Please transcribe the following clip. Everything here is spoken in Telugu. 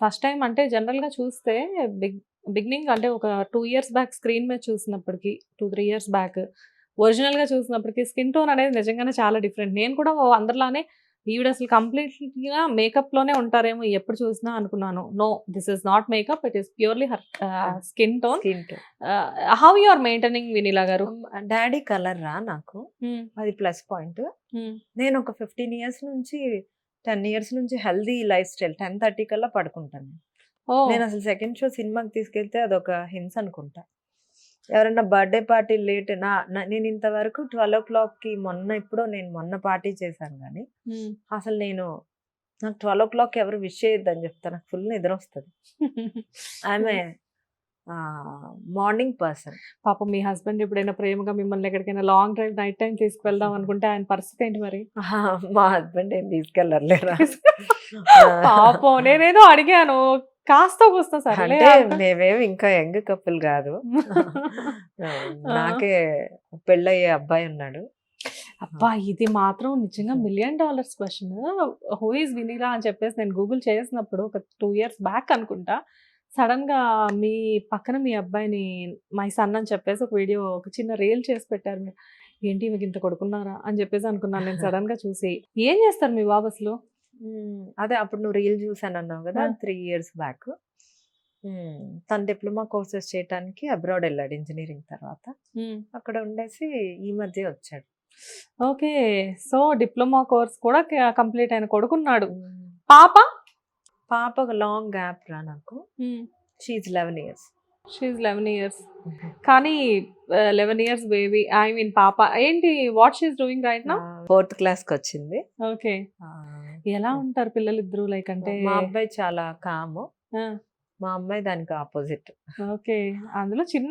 ఫస్ట్ టైం అంటే జనరల్‌గా చూస్తే బిగ్ బిగినింగ్ అంటే ఒక 2 ఇయర్స్ బ్యాక్ స్క్రీన్ మీద చూసినప్పటికి 2, 3 ఇయర్స్ బ్యాక్ ఒరిజినల్‌గా చూసినప్పటికి స్కిన్ టోన్ అనేది నిజంగానే చాలా డిఫరెంట్. నేను కూడా అందరిలానే ఈవిడ అసలు కంప్లీట్‌గా మేకప్‌లోనే ఉంటారేమో ఎప్పుడు చూసినా అనుకున్నాను. No this is not makeup. It is purely her skin tone. Skin tone. Ah, how you are maintaining Vineela గారు? డాడీ కలర్ రా నాకు. అది ప్లస్ పాయింట్. నేను ఒక 15 ఇయర్స్ నుంచి 10 ఇయర్స్ నుంచి హెల్తీ లైఫ్ స్టైల్ 10:30 కల్లా పడుకుంటాను. నేను అసలు సెకండ్ షో సినిమాకి తీసుకెళ్తే అదొక హింస అనుకుంటా. ఎవరైనా బర్త్‌డే పార్టీ లేట్ నా నేను ఇంతవరకు 12:00కి మొన్న ఎప్పుడో నేను మొన్న పార్టీ చేశాను గానీ, హ్మ్. అసలు నేను నాకు 12:00 ఎవరు విష్ చేయొద్దని చెప్తా. నాకు ఫుల్ నిద్రొస్తది. ఐయామ్ ఏ ఆహ్, మార్నింగ్ పర్సన్. పాపం మీ హస్బెండ్ ఎప్పుడైనా ప్రేమగా మిమ్మల్ని ఎక్కడికైనా లాంగ్ డ్రైవ్ నైట్ టైమ్ తీసుకువెళ్దాం అనుకుంటే ఆయన పరిస్థితి ఏంటి మరి? మా హస్బెండ్ ఏం తీసుకెళ్ళరులేరా. పాపం నేనేదో అడిగాను. కాస్తో కూస్తో సర్లే అంటే మేమేమి ఇంకా యంగ్ కపుల్ కాదు. నాకే పెళ్ళయ్యే అబ్బాయి ఉన్నాడు. అబ్బా! ఇది మాత్రం నిజంగా million dollars question. Who is Vineela అని చెప్పేసి నేను గూగుల్ చేసినప్పుడు ఒక 2 ఇయర్స్ బ్యాక్ అనుకుంటా. సడెన్‌గా మీ పక్కన మీ అబ్బాయిని మై సన్ అని చెప్పేసి ఒక వీడియో ఒక చిన్న రీల్ చేసి పెట్టారు మీరు. ఏంటి ఈమెకి ఇంత కొడుకున్నారా అని చెప్పేసి అనుకున్నాను నేను సడెన్‌గా చూసి. ఏం చేస్తారు మీ బాబు అసలు? అదే అప్పుడు నువ్వు రీల్ చూసానన్నావు కదా! ఆ! 3 ఇయర్స్ బ్యాక్. తను డిప్లొమా కోర్సెస్ చేయటానికి అబ్రాడ్ ఎళ్ళాడు ఇంజినీరింగ్ తర్వాత. అక్కడ ఉండేసి ఈ మధ్య వచ్చాడు. ఓకే. సో, డిప్లొమా కోర్స్ కూడా కంప్లీట్ అయిన కొడుకున్నాడు. పాప? పాప ఒక లాంగ్ గ్యాప్ రా నాకు. హ్మ్. She is 11 years. She is 11 years. కానీ 11 ఇయర్స్ బేబీ ఐ మీన్ పాప ఏంటి what she is doing right now? Fourth క్లాస్‌కొచ్చింది. Okay. ఎలా ఉంటారు పిల్లలిద్దరూ లైక్ అంటే మా అబ్బాయి చాలా కాము. మా అమ్మాయి దానికి ఆపోజిట్. ఓకే. అందులో చిన్న